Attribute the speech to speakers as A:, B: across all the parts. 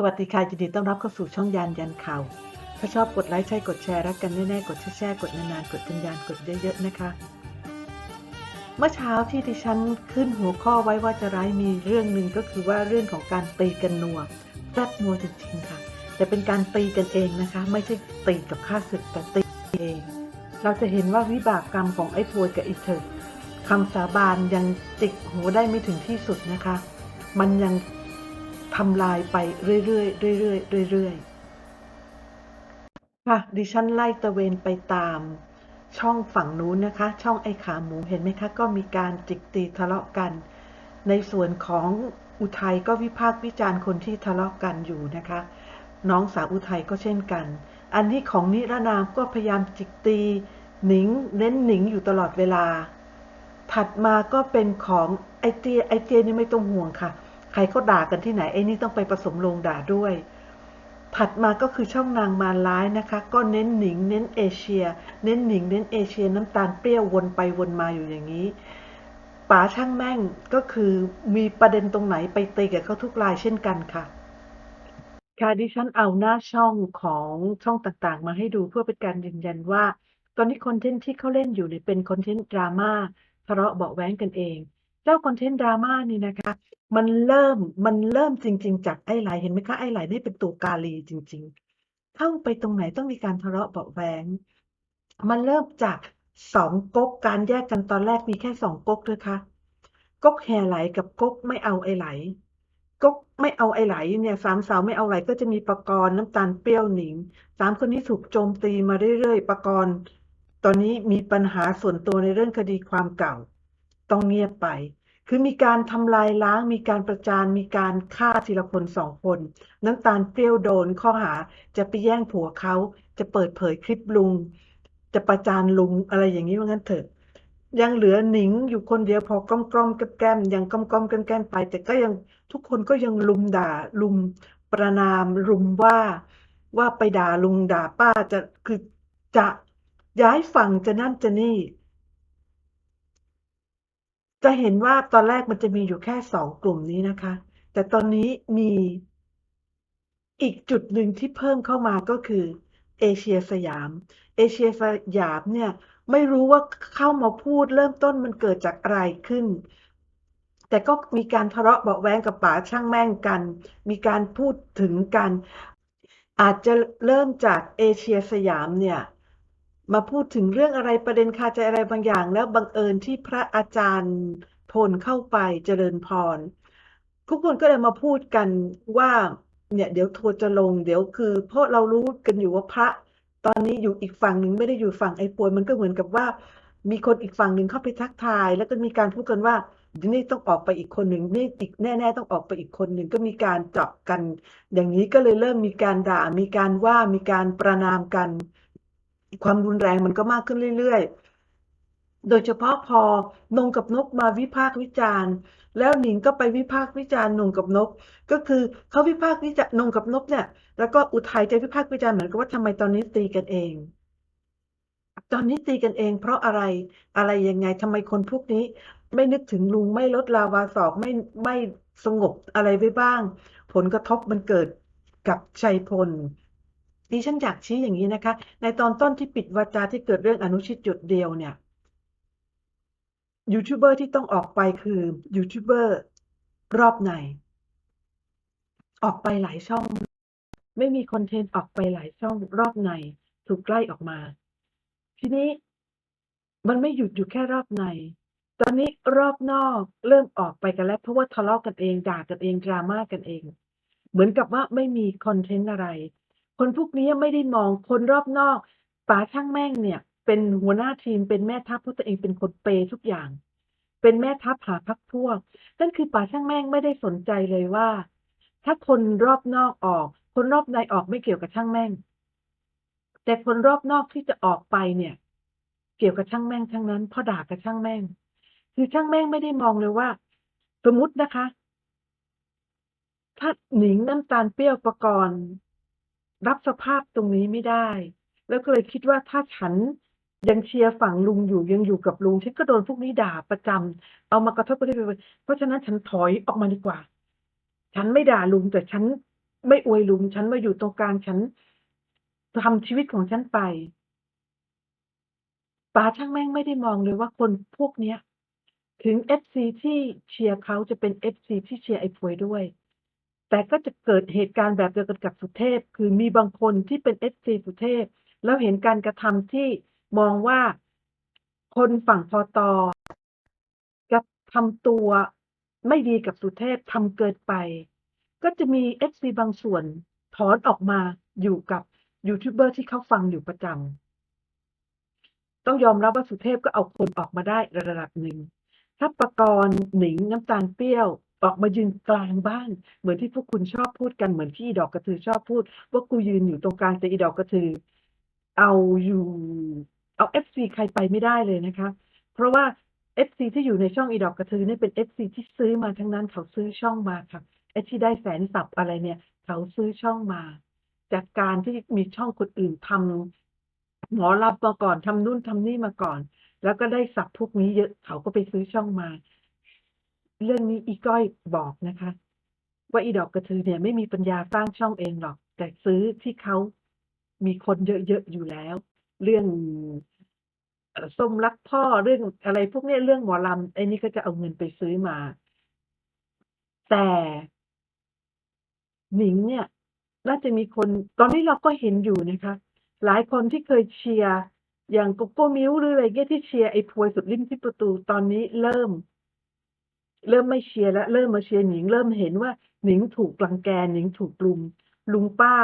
A: สวัสดีค่ะยินดีต้อนรับเข้าสู่ช่องยานยันข่าว ถ้าชอบกดไลค์ใช่กดแชร์รักกันแน่ๆกดแชร์กดนานๆกดเป็นยานกดเยอะๆนะคะ เมื่อเช้าที่ดิฉันขึ้นหัวข้อไว้ว่าจะร้ายมีเรื่องหนึ่งก็คือว่าเรื่องของการตีกันนัวแซ่บนัวจริงๆค่ะ แต่เป็นการตีกันเองนะคะ ไม่ใช่ตีกับข้าศึกแต่ตีเอง เราจะเห็นว่าวิบากกรรมของไอ้พวยกับไอ้เถิดคำสาบานยังจิกหัวได้ไม่ถึงที่สุดนะคะ มันยัง ทำลายไปเรื่อยๆเรื่อยๆเรื่อยๆค่ะดิฉันไล่ตะเวนไปตาม ช่องฝั่งนู้นนะคะ ช่องไอ้ขาหมูเห็นไหมคะก็มีการจิกตีทะเลาะกัน ในส่วนของอุทัยก็วิพากษ์วิจารณ์คนที่ทะเลาะกันอยู่นะคะ น้องสาวอุทัยก็เช่นกัน อันนี้ของนิรนามก็พยายามจิกตีหนิงเน้นหนิงอยู่ตลอดเวลา ถัดมาก็เป็นของไอเตียไอเตียนี่ไม่ต้องห่วงค่ะ ใครเขาด่ากันที่ไหนไอ้นี่ต้องไปผสมลงด่าด้วย ถัดมาก็คือช่องนางมาร้ายนะคะ ก็เน้นหนิง เน้นเอเชีย เน้นหนิง เน้นเอเชียน้ำตาลเปรี้ยววนไปวนมาอยู่อย่างนี้ป๋าช่างแม่งก็คือมีประเด็นตรงไหนไปตีกับเขาทุกรายเช่นกันค่ะ ค่ะดิฉันเอาหน้าช่องของช่องต่างๆ มาให้ดูเพื่อเป็นการยืนยันว่า ตอนนี้คอนเทนต์ที่เขาเล่นอยู่เนี่ยเป็นคอนเทนต์ดราม่าทะเลาะเบาแว้งกันเอง เจ้าคอนเทนต์ดราม่านี่นะคะ มันเริ่มมันเริ่มจริง ๆ จากไอ้ไหลเห็นไหมคะไอ้ไหลนี่เป็นตัวกาลีจริง ๆ เข้าไปตรงไหนต้องมีการทะเลาะเบาะแว้งมันเริ่มจากสองก๊กการแยกกันตอนแรกมีแค่สองก๊กเลยค่ะก๊กแห่ไหลกับก๊กไม่เอาไอ้ไหลก๊กไม่เอาไอ้ไหลเนี่ยสามสาวไม่เอาไหลก็จะมีปกรณ์น้ำตาลเปรี้ยวหนิงสามคนนี้ถูกโจมตีมาเรื่อยๆปกรณ์ตอนนี้มีปัญหาส่วนตัวในเรื่องคดีความเก่า ต้องเงียบไป คือมีการทำลายล้าง มีการประจาน มีการฆ่าทีละคนสองคน น้ำตาลเปรี้ยวโดนข้อหาจะไปแย่งผัวเขาจะเปิดเผยคลิปลุง จะประจานลุงอะไรอย่างนี้ว่างั้นเถอะ ยังเหลือหนิงอยู่คนเดียวพอกล้อมกล้อมๆแก้มยังกล้อมกล้อมๆแก้มไป แต่ก็ยังทุกคนก็ยังลุมด่าลุมประนามลุมว่าว่าไปด่าลุงด่าป้าจะคือจะย้ายฝั่งจะนั่นจะนี่ จะเห็นว่าตอนแรกมันจะมีอยู่แค่สองกลุ่มนี้นะคะ แต่ตอนนี้มีอีกจุดหนึ่งที่เพิ่มเข้ามาก็คือเอเชียสยาม เอเชียสยามเนี่ยไม่รู้ว่าเข้ามาพูดเริ่มต้นมันเกิดจากอะไรขึ้น แต่ก็มีการทะเลาะเบาแวงกับป๋าช่างแม่งกัน มีการพูดถึงกัน อาจจะเริ่มจากเอเชียสยามเนี่ย มาพูดถึงเรื่องอะไรประเด็นคาใจอะไรบางอย่าง แล้วบังเอิญที่พระอาจารย์พลเข้าไปเจริญพร ทุกคนก็เลยมาพูดกันว่าเนี่ยเดี๋ยวทัวร์จะลง เดี๋ยวคือ เพราะเรารู้กันอยู่ว่าพระ ตอนนี้อยู่อีกฝั่งหนึ่งไม่ได้อยู่ฝั่งไอ้ป่วยมันก็เหมือนกับว่า มีคนอีกฝั่งหนึ่งเข้าไปทักทาย แล้วก็มีการพูดกันว่านี่ต้องออกไปอีกคนหนึ่งนี่อีกแน่ๆต้องออกไปอีกคนหนึ่งก็มีการเจาะกัน อย่างนี้ก็เลยเริ่มมีการด่ามีการว่ามีการประณามกัน ความรุนแรงมันก็มากขึ้นเรื่อยๆ โดยเฉพาะพอนงกับนกมาวิพากษ์วิจารณ์ แล้วหนิงก็ไปวิพากษ์วิจารณ์นงกับนก ก็คือเขาวิพากษ์วิจารณ์นงกับนกเนี่ย แล้วก็อุทัยจะวิพากษ์วิจารณ์เหมือนกับว่าทำไมตอนนี้ตีกันเอง ตอนนี้ตีกันเอง เพราะอะไรอะไรยังไงทำไมคนพวกนี้ ไม่นึกถึงลุงไม่ลดลาวาศอกไม่ไม่สงบอะไรไว้บ้าง ผลกระทบมันเกิดกับชัยพล ดิฉันอยากชี้อย่างนี้นะคะ ในตอนต้นที่ปิดวาจาที่เกิดเรื่องอนุชิตจุดเดียวเนี่ยยูทูบเบอร์ที่ต้องออกไปคือยูทูบเบอร์รอบใน ออกไปหลายช่อง ไม่มีคอนเทนต์ออกไปหลายช่องรอบใน ถูกไล่ออกมา ทีนี้มันไม่หยุดอยู่แค่รอบใน ตอนนี้รอบนอกเริ่มออกไปกันแล้วเพราะว่าทะเลาะกันเองด่ากันเองดราม่ากันเอง เหมือนกับว่าไม่มีคอนเทนต์อะไร คนพวกนี้ไม่ได้มองคนรอบนอกป๋าช่างแม่งเนี่ยเป็นหัวหน้าทีมเป็นแม่ทัพเพราะตัวเองเป็นคนเปยทุกอย่าง เป็นแม่ทัพหาพักพวก นั่นคือป๋าช่างแม่งไม่ได้สนใจเลยว่า ถ้าคนรอบนอกออก คนรอบในออกไม่เกี่ยวกับช่างแม่ง แต่คนรอบนอกที่จะออกไปเนี่ย เกี่ยวกับช่างแม่งทั้งนั้นพราะด่ากับช่างแม่ง คือช่างแม่งไม่ได้มองเลยว่า สมมตินะคะ ถ้าหนิงน้ำตาลเปรี้ยวประกรณ์ รับสภาพตรงนี้ไม่ได้ แล้วก็เลยคิดว่าถ้าฉันยังเชียร์ฝั่งลุงอยู่ยังอยู่กับลุงฉันก็โดนพวกนี้ด่าประจำเอามากระทบกระเทือนเพราะฉะนั้นฉันถอยออกมาดีกว่า ฉันไม่ด่าลุงแต่ฉันไม่อวยลุมฉันมาอยู่ตรงกลางฉันทำชีวิตของฉันไปป๋าช่างแม่งไม่ได้มองเลยว่าคนพวกเนี้ย ถึง FC ที่เชียร์เขาจะเป็น FC ที่เชียร์ไอ้พวยด้วย แต่ก็จะเกิดเหตุการณ์แบบเดียวกันกับสุเทพ คือมีบางคนที่เป็น FC สุเทพ แล้วเห็นการกระทำที่มองว่าคนฝั่งพอตอกระทำตัวไม่ดีกับสุเทพทำเกินไป ก็จะมี FC บางส่วนถอนออกมาอยู่กับยูทูบเบอร์ที่เขาฟังอยู่ประจำต้องยอมรับว่าสุเทพก็เอาคนออกมาได้ระดับหนึ่งถ้าประกรณ์หนิงน้ำตาลเปรี้ยว ออกมายืนกลางบ้าน เหมือนที่พวกคุณชอบพูดกันเหมือนที่อีดอกกระทือชอบพูด ว่ากูยืนอยู่ตรงกลางแต่อีดอกกระทือ เอาอยู่ เอาเอฟซีใครไปไม่ได้เลยนะคะ เพราะว่าเอฟซีที่อยู่ในช่องอีดอกกระทือนี่เป็นเอฟซีที่ซื้อมาทั้งนั้นเขาซื้อช่องมาค่ะไอที่ได้แสนสับอะไรเนี่ย เขาซื้อช่องมา จากการที่มีช่องคนอื่นทำหมอรับมาก่อนทำนู่นทำนี่มาก่อน แล้วก็ได้สับพวกนี้เยอะเขาก็ไปซื้อช่องมา เรื่องนี้อีก้อยบอกนะคะ ว่าอีดอกกระทือเนี่ยไม่มีปัญญาสร้างช่องเองหรอก แต่ซื้อที่เขามีคนเยอะๆอยู่แล้ว เรื่องส้มรักพ่อเรื่องอะไรพวกนี้เรื่องหมอลำไอ้นี่ก็จะเอาเงินไปซื้อมา แต่หนิงเนี่ยน่าจะมีคน ตอนนี้เราก็เห็นอยู่นะคะ หลายคนที่เคยเชียร์อย่างโกโก้มิวหรืออะไรเงี้ยที่เชียร์ไอ้พวยสุดริมที่ประตูตอนนี้เริ่ม เริ่มไม่เชียร์แล้วเริ่มมาเชียร์หนิง เริ่มเห็นว่าหนิงถูกรังแกหนิงถูกลุมลุงป้า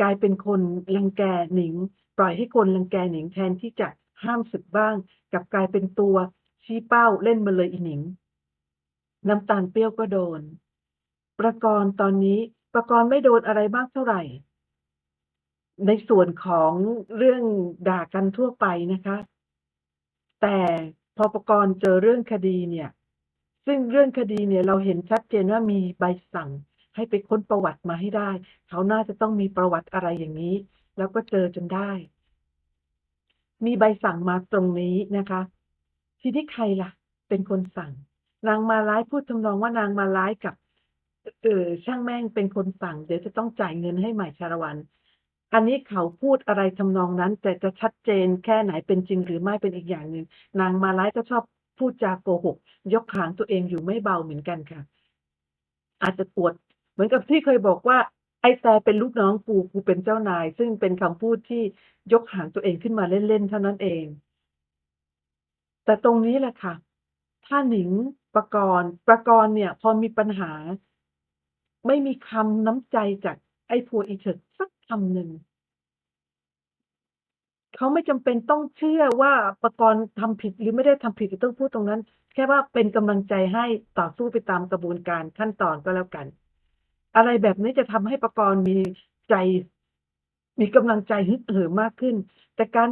A: กลายเป็นคนรังแกหนิง ปล่อยให้คนรังแกหนิงแทนที่จะห้ามศึกบ้างกลับกลายเป็นตัวชี้เป้าเล่นมาเลยอีหนิง น้ำตาลเปรี้ยวก็โดน ประกรณ์ตอนนี้ประกรณ์ไม่โดนอะไรมากเท่าไหร่ ในส่วนของเรื่องด่ากันทั่วไปนะคะ แต่พอประกรณ์เจอเรื่องคดีเนี่ย ซึ่งเรื่องคดีเนี่ยเราเห็นชัดเจนว่ามีใบสั่ง ให้ไปค้นประวัติมาให้ได้ เขาน่าจะต้องมีประวัติอะไรอย่างนี้ แล้วก็เจอจนได้ มีใบสั่งมาตรงนี้นะคะ ทีนี้ใครล่ะ เป็นคนสั่ง นางมาร้ายพูดทำนองว่านางมาร้ายกับเออช่างแม่งเป็นคนสั่ง เดี๋ยวจะต้องจ่ายเงินให้ใหม่ชาละวัน อันนี้เขาพูดอะไรทำนองนั้น แต่จะชัดเจนแค่ไหนเป็นจริงหรือไม่เป็นอีกอย่างหนึ่งนางมาร้ายก็ชอบ พูดจาโกหก ยกหางตัวเองอยู่ไม่เบาเหมือนกันค่ะ อาจจะปวด เหมือนกับที่เคยบอกว่า ไอ้แต่เป็นลูกน้องกูกูเป็นเจ้านาย ซึ่งเป็นคำพูดที่ยกหางตัวเองขึ้นมาเล่นๆเท่านั้นเอง แต่ตรงนี้แหละค่ะ ถ้าหนิงประกรณ์ประกรณ์เนี่ย พอมีปัญหา ไม่มีคำน้ำใจจากไอ้พัวอีเฉิดสักคำหนึ่ง เขาไม่จำเป็นต้องเชื่อว่าประกรณ์ทำผิดหรือไม่ได้ทำผิดหรือต้องพูดตรงนั้น แค่ว่าเป็นกำลังใจให้ต่อสู้ไปตามกระบวนการขั้นตอนก็แล้วกัน อะไรแบบนี้จะทำให้ประกรณ์มีใจ มีกำลังใจฮึกเหิมมากขึ้น แต่การ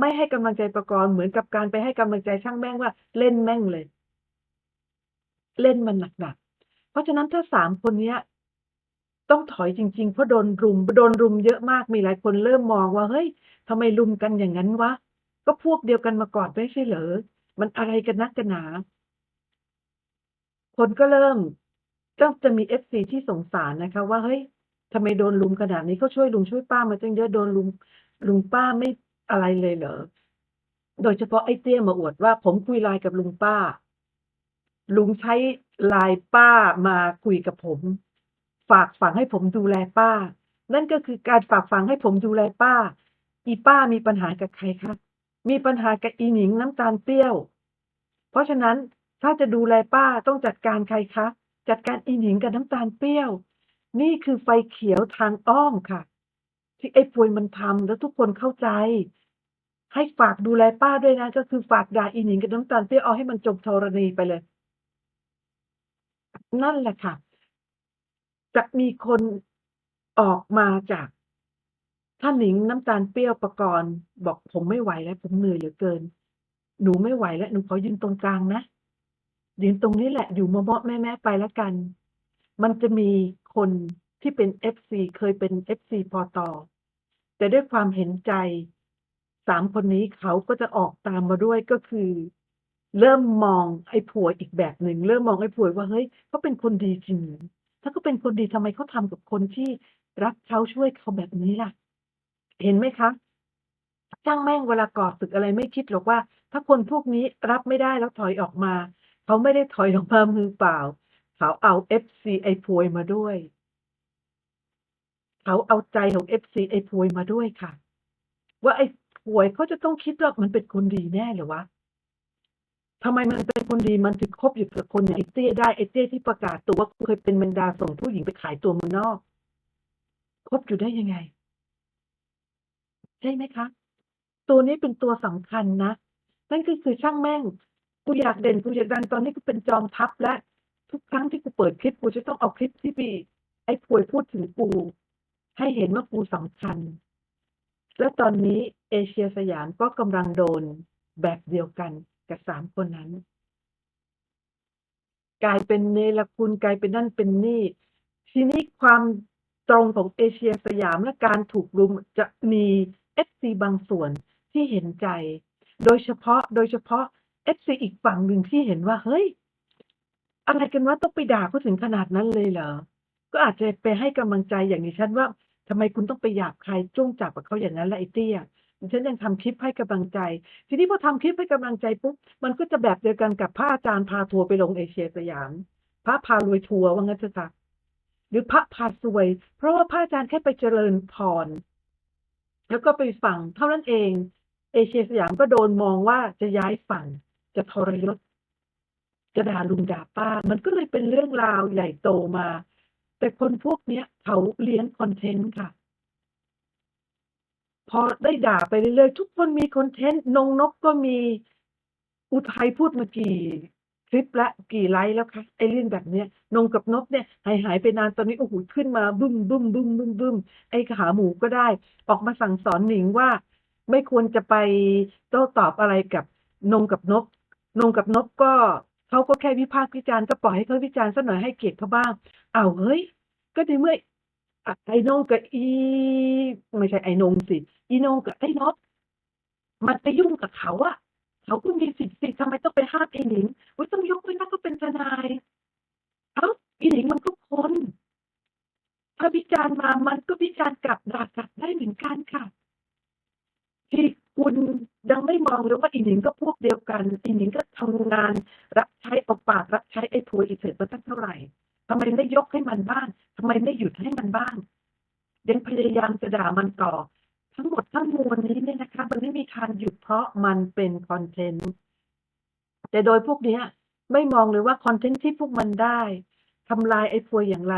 A: ไม่ให้กำลังใจประกรณ์เหมือนกับการไปให้กำลังใจช่างแม่งว่าเล่นแม่งเลย เล่นมันหนักๆเพราะฉะนั้นถ้าสามคนเนี้ย ต้องถอยจริง ๆ เพราะโดนรุมโดนรุมเยอะมากมีหลายคนเริ่มมองว่าเฮ้ยทำไมรุมกันอย่างนั้นวะก็พวกเดียวกันมาก่อนไม่ใช่เหรอมันอะไรกันนักกันหนา คนก็เริ่มก็จะมีเอฟซีที่สงสารนะคะ ว่าเฮ้ยทำไมโดนลุมขนาดนี้เขาช่วยลุงช่วยป้ามาตั้งเยอะโดนลุมลุงป้าไม่อะไรเลยเหรอโดยเฉพาะไอ้เตี้ยมาอวดว่า ผมคุยไลน์กับลุงป้า ลุงใช้ไลน์ป้ามาคุยกับผม ฝากฝังให้ผมดูแลป้า นั่นก็คือการฝากฝังให้ผมดูแลป้า อีป้ามีปัญหากับใครคะมีปัญหากับอีหนิงน้ำตาลเปรี้ยว เพราะฉะนั้นถ้าจะดูแลป้าต้องจัดการใครคะ จัดการอีหนิงกับน้ำตาลเปรี้ยว นี่คือไฟเขียวทางอ้อมค่ะ ที่ไอ้ป่วยมันทำแล้วทุกคนเข้าใจ ให้ฝากดูแลป้าด้วยนะ ก็คือฝากด่าอีหนิงกับน้ำตาลเปรี้ยวเอาให้มันจบธรณีไปเลย นั่นแหละค่ะ จะมีคนออกมาจากถ้านหนิงน้ำตาลเปรี้ยวประกรณ์บอกผมไม่ไหวแล้ว ผมเหนื่อยเหลือเกิน หนูไม่ไหวแล้ว หนูขอยืนตรงกลางนะยืนตรงนี้แหละ อยู่มาเมาะแม่แม่ไปแล้วกัน มันจะมีคนที่เป็นเอฟซีเคยเป็นเอฟซีพอตอแต่ด้วยความเห็นใจสามคนนี้เขาก็จะออกตามมาด้วยก็คือ เริ่มมองไอ้ผัวอีกแบบหนึ่งเริ่มมองไอ้ผัวว่าเฮ้ยเขาเป็นคนดีจริง ถ้าเขาเป็นคนดีทำไมเขาทำกับคนที่รักเขาช่วยเขาแบบนี้ล่ะ เห็นไหมคะช่างแม่งเวลาก่อศึกอะไรไม่คิดหรอกว่า ถ้าคนพวกนี้รับไม่ได้แล้วถอยออกมา เขาไม่ได้ถอยออกมามือเปล่า เขาเอา FC ไอพวยมาด้วย เขาเอาใจของ FC ไอพวยมาด้วยค่ะ ว่าไอพวยเขาจะต้องคิดว่ามันเป็นคนดีแน่เหรือวะ ทำไมมันเป็นคนดีมันถึงคบอยู่กับคนอย่างไอเตี้ยได้ไอเตี้ยที่ประกาศตัวว่าเคยเป็นบรรดาส่งผู้หญิงไปขายตัวเมืองนอกคบอยู่ได้ยังไง ใช่ไหมคะ ตัวนี้เป็นตัวสำคัญนะ นั่นก็คือช่างแม่งกูอยากเด่นกูอยากดังตอนนี้กูเป็นจอมทัพและ ทุกครั้งที่กูเปิดคลิปกูจะต้องเอาคลิปที่พี่ไอ้ป่วยพูดถึงกู ให้เห็นว่ากูสำคัญ และตอนนี้เอเชียสยามก็กำลังโดนแบบเดียวกัน กับสามคนนั้น กลายเป็นเนรคุณกลายเป็นนั่นเป็นนี่ ทีนี้ความตรงของเอเชียสยามและการถูกรุมจะมีเอฟซีบางส่วนที่เห็นใจ โดยเฉพาะโดยเฉพาะเอฟซีอีกฝั่งหนึ่งที่เห็นว่า เฮ้ย อะไรกันวะต้องไปด่าเขาถึงขนาดนั้นเลยเหรอ ก็อาจจะไปให้กำลังใจอย่างนี้ฉันว่าทำไมคุณต้องไปหยาบใครจ้วงจับกับเขาอย่างนั้นละไอ้เตี้ย ฉันยังทำคลิปให้กำลังใจ ทีนี้พอทำคลิปให้กำลังใจปุ๊บมันก็จะแบบเดียวกันกับพระอาจารย์พาทัวร์ไปลงเอเชียสยาม พระพารวยทัวร์ว่างั้นเถอะค่ะหรือพระพาสวย เพราะว่าพระอาจารย์แค่ไปเจริญพรแล้วก็ไปฟังเท่านั้นเอง เอเชียสยามก็โดนมองว่าจะย้ายฝั่งจะทรยศจะด่าลุงด่าป้า มันก็เลยเป็นเรื่องราวใหญ่โตมา แต่คนพวกเนี้ยเขาเลี้ยงคอนเทนต์ค่ะ พอได้ด่าไปเรื่อยๆ ทุกคนมีคอนเทนต์นงนกก็มีอุทัยพูดมากี่คลิปละกี่ไลค์แล้วคะไอเรื่องแบบเนี้ยนงกับนกเนี่ยหายหายไปนานตอนนี้โอ้โหขึ้นมาบึ้มบึ้มบึ้มบึ้มบึ้มไอขาหมูก็ได้ ออกมาสั่งสอนหนิงว่า ไม่ควรจะไปโต้ตอบอะไรกับนงกับนก นงกับนกก็เขาก็แค่วิพากษ์วิจารณ์ก็ปล่อยให้เขาวิจารณ์ซะหน่อยให้เกียรติเขาบ้างอ้าวเฮ้ย ก็ในเมื่อไอ้นงกับอี ไม่ใช่ไอ้นงสิ อีโนงกับไอ้นกมันไปยุ่งกับเขาอะเขาก็มีสิทธิ์สิทำไมต้องไปห้ามไอ้หนิงว่าต้องยกเว้นว่าก็เป็นทนายเอ้าอีหนิงมันก็คนถ้าวิจารณ์มามันก็วิจารณ์กลับด่ากลับได้เหมือนกันค่ะ ที่คุณยังไม่มองเลยว่าอีหนิงก็พวกเดียวกันอีหนิงก็ทำงาน รับใช้เอาปากรับใช้ไอ้ถวอีเถิดมาตั้งเท่าไหร่ทำไมไม่ยกให้มันบ้างทำไมไม่หยุดให้มันบ้างยังพยายามจะด่ามันต่อ ทั้งหมดทั้งมวลนี้เนี่ยนะคะมันไม่มีทางหยุดเพราะมันเป็นคอนเทนต์แต่โดยพวกเนี้ยไม่มองเลยว่าคอนเทนต์ที่พวกมันได้ทำลายไอ้พวยอย่างไร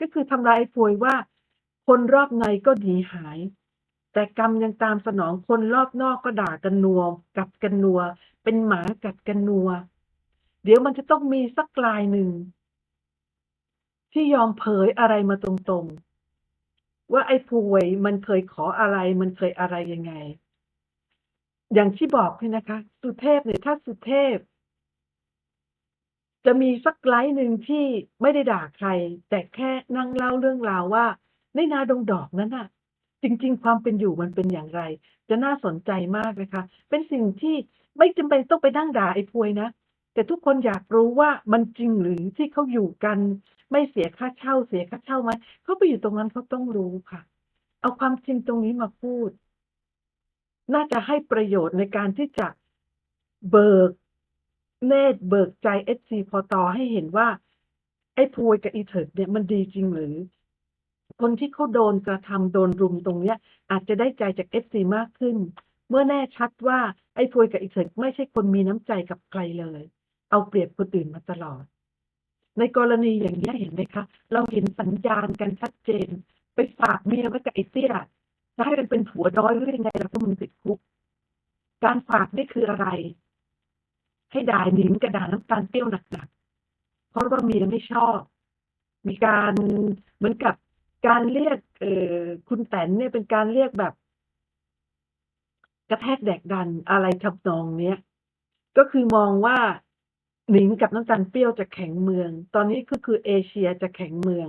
A: ก็คือทำลายไอ้พวยว่า คนรอบในก็หนีหาย แต่กรรมยังตามสนองคนรอบนอกก็ด่ากันนัวกัดกันนัว เป็นหมากัดกันนัว เดี๋ยวมันจะต้องมีสักลายหนึ่ง ที่ยอมเผยอะไรมาตรงๆ ว่าไอ้พวยมันเคยขออะไร มันเคยอะไรยังไง อย่างที่บอกเนี่ยนะคะ สุเทพเนี่ยถ้าสุเทพ จะมีสักไลฟ์หนึ่งที่ไม่ได้ด่าใคร แต่แค่นั่งเล่าเรื่องราวว่าในนาดงดอกนั้นน่ะ จริง ๆ ความเป็นอยู่มันเป็นอย่างไร จะน่าสนใจมากนะคะ เป็นสิ่งที่ไม่จำเป็นต้องไปนั่งด่าไอ้พวยนะแต่ทุกคนอยากรู้ว่ามันจริงหรือที่เขาอยู่กัน ไม่เสียค่าเช่าเสียค่าเช่าไหมเขาไปอยู่ตรงนั้นเขาต้องรู้ค่ะ เอาความจริงตรงนี้มาพูด น่าจะให้ประโยชน์ในการที่จะเบิกเนตรเบิกใจเอสซีพอตอให้เห็นว่า ไอ้พวยกับอีเถิดเนี่ยมันดีจริงหรือ คนที่เขาโดนกระทำโดนรุมตรงเนี้ย อาจจะได้ใจจากเอฟซีมากขึ้น เมื่อแน่ชัดว่าไอ้พวยกับอีเถิดไม่ใช่คนมีน้ำใจกับใครเลย เอาเปรียบคนอื่นมาตลอด ในกรณีอย่างนี้เห็นไหมคะ เราเห็นสัญญาณกันชัดเจน ไปฝากเมียไว้กับไอ้เตี้ยจะให้มันเป็นผัวน้อยหรือยังไงล่ะถ้ามึงติดคุก การฝากนี่คืออะไร ให้ด่าหนิงกับด่าน้ำตาลเปรี้ยวหนักๆเพราะว่าเมียไม่ชอบ มีการเหมือนกับการเรียก เอ่อคุณแตนเนี่ยเป็นการเรียกแบบ กระแทกแดกดันอะไรทำนองเนี้ยก็คือมองว่า หนิงกับน้ำตาลเปรี้ยวจะแข็งเมือง ตอนนี้ก็คือเอเชียจะแข็งเมือง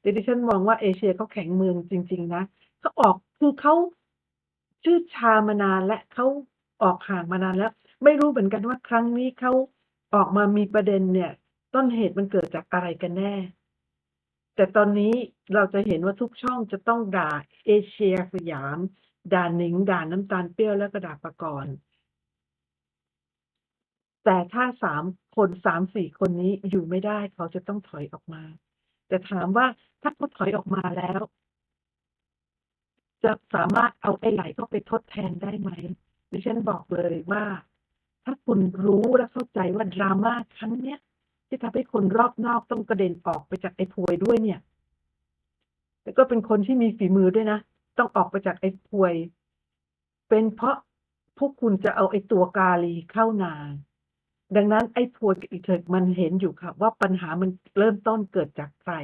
A: แต่ดิฉันมองว่าเอเชียเขาแข็งเมืองจริง ๆ นะเขาออกคือเขาชื่อชามานานและเขาออกห่างมานานแล้ว ไม่รู้เหมือนกันว่าครั้งนี้เขาออกมามีประเด็นเนี่ย ต้นเหตุมันเกิดจากอะไรกันแน่ แต่ตอนนี้เราจะเห็นว่าทุกช่องจะต้องด่าเอเชียสยาม ด่าหนิง ด่าน้ำตาลเปรี้ยวแล้วก็ด่าประกรณ์ แต่ถ้าสามคนสามสี่คนนี้อยู่ไม่ได้ เขาจะต้องถอยออกมา แต่ถามว่าถ้าเขาถอยออกมาแล้ว จะสามารถเอาไอ้ไหลเข้าไปทดแทนได้ไหมดิฉันบอกเลยว่า ถ้าคุณรู้และเข้าใจว่าดราม่าครั้งเนี้ยที่ทำให้คนรอบนอกต้องกระเด็นออกไปจากไอ้พวยด้วยเนี่ย แล้วก็เป็นคนที่มีฝีมือด้วยนะ ต้องออกไปจากไอ้พวย เป็นเพราะพวกคุณจะเอาไอ้ตัวกาลีเข้านา ดังนั้นไอ้พวยกับอีเถิกมันเห็นอยู่ค่ะ ว่าปัญหามันเริ่มต้นเกิดจากใคร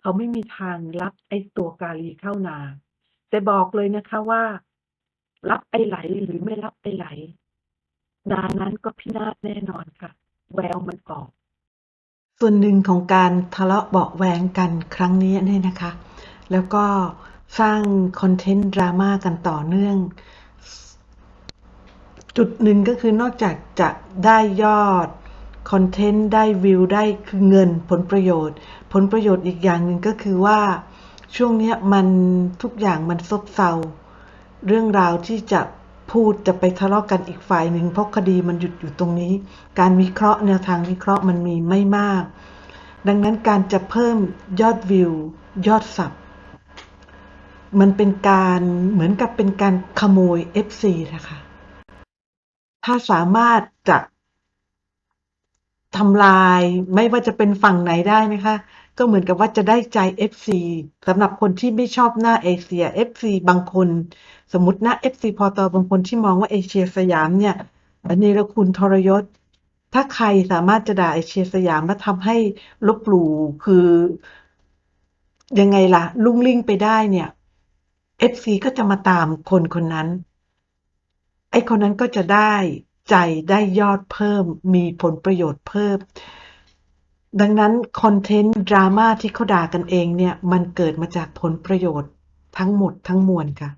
A: เขาไม่มีทางรับไอ้ตัวกาลีเข้านา แต่บอกเลยนะคะว่า รับไอ้ไหลหรือไม่รับไอ้ไหล นานั้นก็พินาศแน่นอนค่ะ แววมันออก ส่วนหนึ่งของการทะเลาะเบาแวงกันครั้งนี้เนี่ยนะคะ แล้วก็สร้างคอนเทนต์ดราม่ากันต่อเนื่อง จุดหนึ่งก็คือนอกจากจะได้ยอดคอนเทนต์ได้วิวได้คือเงินผลประโยชน์ ผลประโยชน์อีกอย่างหนึ่งก็คือว่าช่วงนี้มันทุกอย่างมันซบเซาเรื่องราวที่จะพูดจะไปทะเลาะกันอีกฝ่ายหนึ่งเพราะคดีมันหยุดอยู่ตรงนี้ การวิเคราะห์แนวทางวิเคราะห์มันมีไม่มาก ดังนั้นการจะเพิ่มยอดวิว ยอดสับมันเป็นการเหมือนกับเป็นการขโมย FC นะคะ ถ้าสามารถจะทำลายไม่ว่าจะเป็นฝั่งไหนได้นะคะ ก็เหมือนกับว่าจะได้ใจ FC สำหรับคนที่ไม่ชอบหน้าเอเชีย FC บางคน สมมติหน้า FC พอตอบางคนที่มองว่าเอเชียสยามเนี่ยอันนี้ละคุณทรยศ ถ้าใครสามารถจะด่าเอเชียสยามแล้วทำให้ลบหลู่คือ ยังไงล่ะ ลุ่งลิ่งไปได้เนี่ย FC ก็จะมาตามคนคนนั้น ไอ้คนนั้นก็จะได้ใจได้ยอดเพิ่ม มีผลประโยชน์เพิ่ม ดังนั้นคอนเทนต์ดราม่าที่เขาด่ากันเองเนี่ย มันเกิดมาจากผลประโยชน์ทั้งหมดทั้งมวลค่ะ